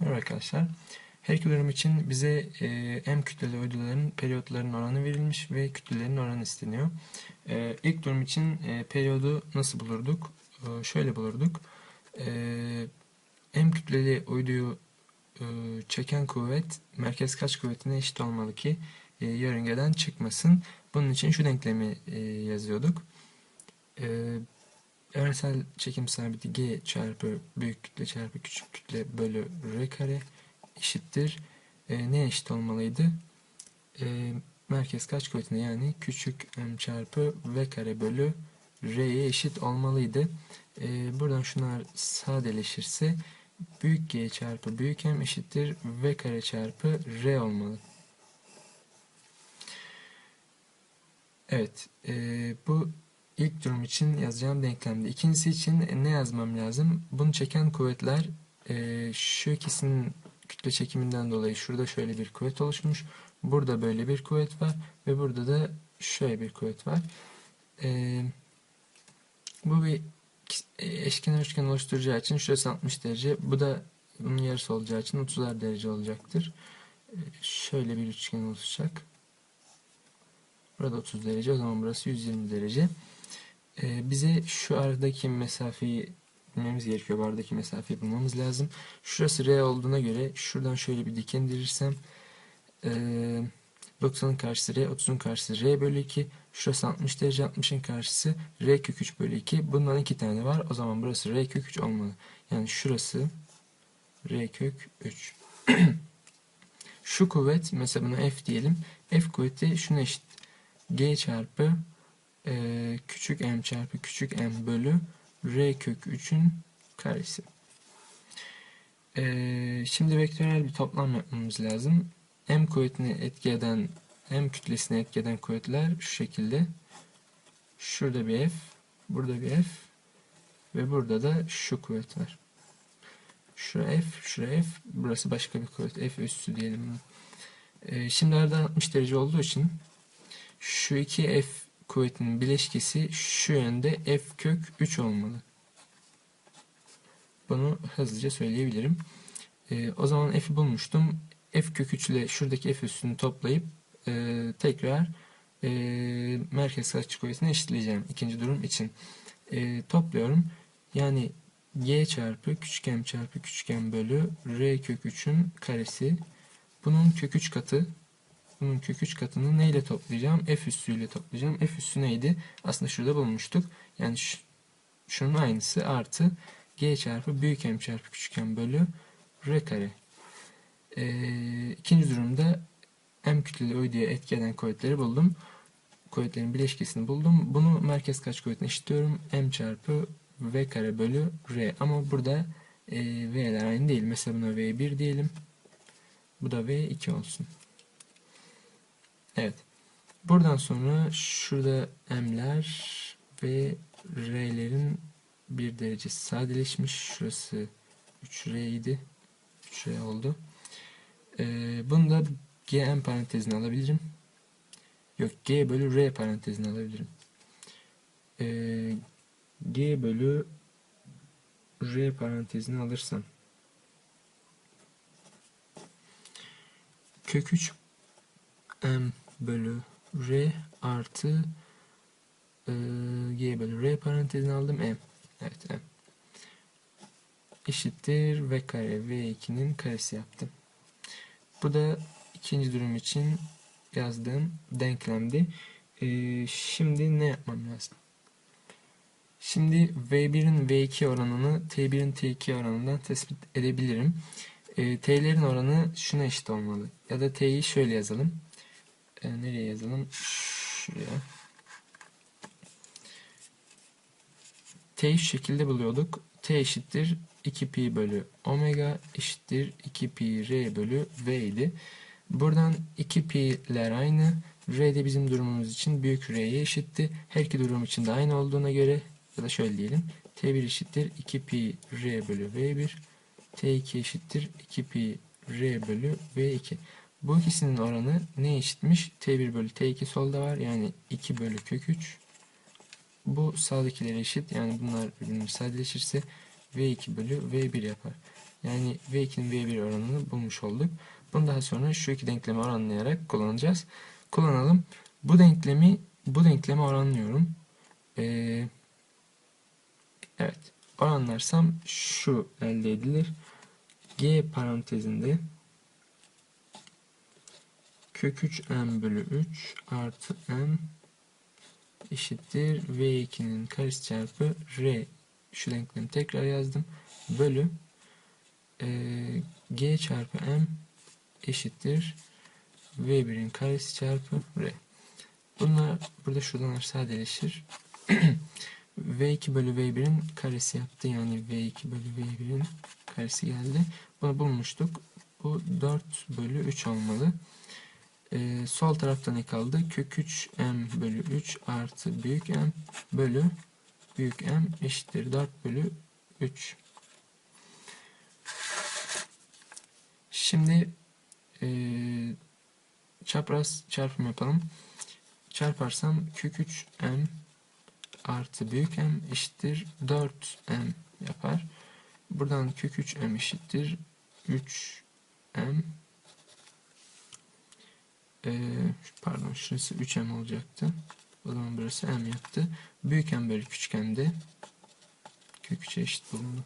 Merhaba arkadaşlar. Her iki durum için bize e, m kütleli uyduların periyotlarının oranı verilmiş ve kütlelerin oranı isteniyor. E, ilk durum için e, periyodu nasıl bulurduk? E, şöyle bulurduk. E, m kütleli uyduyu e, çeken kuvvet merkez kaç kuvvetine eşit olmalı ki e, yörüngeden çıkmasın. Bunun için şu denklemi e, yazıyorduk. E, evrensel çekim sabiti g çarpı büyük kütle çarpı küçük kütle bölü r kare eşittir. E, ne eşit olmalıydı? E, merkez kaç kuvvetine yani küçük m çarpı v kare bölü r'ye eşit olmalıydı. E, buradan şunlar sadeleşirse büyük g çarpı büyük m eşittir v kare çarpı r olmalı. Evet, e, bu ilk durum için yazacağım denklemde. İkincisi için ne yazmam lazım? Bunu çeken kuvvetler e, şu ikisinin kütle çekiminden dolayı şurada şöyle bir kuvvet oluşmuş. Burada böyle bir kuvvet var ve burada da şöyle bir kuvvet var. E, bu bir eşkenar üçgen oluşturacağı için şurası 60 derece. Bu da bunun yarısı olacağı için 30'ar derece olacaktır. E, şöyle bir üçgen oluşacak. Burada 30 derece. O zaman burası 120 derece. Ee, bize şu aradaki mesafeyi bulmamız gerekiyor. Bu aradaki mesafeyi bulmamız lazım. Şurası R olduğuna göre şuradan şöyle bir dik indirirsem e, 90'ın karşısı R, 30'un karşısı R bölü 2. Şurası 60 derece, 60'ın karşısı R kök 3 bölü 2. Bundan iki tane var. O zaman burası R kök 3 olmalı. Yani şurası R kök 3. Şu kuvvet, mesela buna F diyelim. F kuvveti şuna eşit. G çarpı e, küçük m çarpı küçük m bölü r kök 3'ün karesi. E, şimdi vektörel bir toplam yapmamız lazım. m kuvvetini etki eden, m kütlesini etki eden kuvvetler şu şekilde. Şurada bir f, burada bir f ve burada da şu kuvvet var. Şura f, şura f, burası başka bir kuvvet. F üssü diyelim. E, şimdi arada 60 derece olduğu için şu iki f kuvvetinin bileşkesi şu yönde f kök 3 olmalı. Bunu hızlıca söyleyebilirim. E, o zaman f'i bulmuştum. f kök 3 ile şuradaki f üstünü toplayıp e, tekrar e, merkez açı kuvvetine eşitleyeceğim ikinci durum için. E, topluyorum. Yani g çarpı küçük m çarpı küçük m bölü r kök 3'ün karesi. Bunun kök 3 katı bunun kök 3 katını neyle toplayacağım? F üssüyle toplayacağım. F üssü neydi? Aslında şurada bulmuştuk. Yani şunun aynısı artı G çarpı büyük M çarpı küçük M bölü R kare. Ee, ikinci durumda M kütleli uyduya etki eden kuvvetleri buldum. Kuvvetlerin bileşkesini buldum. Bunu merkez kaç kuvvetine eşitliyorum? M çarpı V kare bölü R. Ama burada e, V'ler aynı değil. Mesela buna V1 diyelim. Bu da V2 olsun. Evet. Buradan sonra şurada m'ler ve r'lerin bir derecesi sadeleşmiş. Şurası 3r idi. 3r oldu. Ee, bunu da gm parantezine alabilirim. Yok g bölü r parantezine alabilirim. Ee, g bölü r parantezine alırsam kök 3 m bölü r artı e, g bölü r parantezine aldım m. Evet m. Eşittir v kare v2'nin karesi yaptım. Bu da ikinci durum için yazdığım denklemdi. Ee, şimdi ne yapmam lazım? Şimdi V1'in V2 oranını T1'in T2 oranından tespit edebilirim. E, T'lerin oranı şuna eşit olmalı. Ya da T'yi şöyle yazalım e, nereye yazalım? Şuraya. T'yi şu şekilde buluyorduk. T eşittir 2 pi bölü omega eşittir 2 pi r bölü v idi. Buradan 2 pi'ler aynı. R de bizim durumumuz için büyük R'ye eşitti. Her iki durum için de aynı olduğuna göre ya da şöyle diyelim. T1 eşittir 2 pi R bölü V1. T2 eşittir 2 pi R bölü V2. Bu ikisinin oranı ne eşitmiş? T1 bölü T2 solda var. Yani 2 bölü kök 3. Bu sağdakileri eşit. Yani bunlar birbirine sadeleşirse V2 bölü V1 yapar. Yani V2'nin V1 oranını bulmuş olduk. Bunu daha sonra şu iki denklemi oranlayarak kullanacağız. Kullanalım. Bu denklemi bu denkleme oranlıyorum. Ee, evet. Oranlarsam şu elde edilir. G parantezinde kök 3 m bölü 3 artı m eşittir V2'nin karesi çarpı R. Şu denklemi tekrar yazdım. Bölü e, G çarpı M eşittir V1'in karesi çarpı R. Bunlar burada şuradan sadeleşir. V2 bölü V1'in karesi yaptı. Yani V2 bölü V1'in karesi geldi. Bunu bulmuştuk. Bu 4 bölü 3 olmalı. Ee, sol tarafta ne kaldı? Kök 3 m bölü 3 artı büyük m bölü büyük m eşittir 4 bölü 3. Şimdi ee, çapraz çarpım yapalım. Çarparsam kök 3 m artı büyük m eşittir 4 m yapar. Buradan kök 3 m eşittir 3 ee, pardon şurası 3m olacaktı. O zaman burası m yaptı. Büyük m bölü küçük m de kök 3'e eşit bulundu.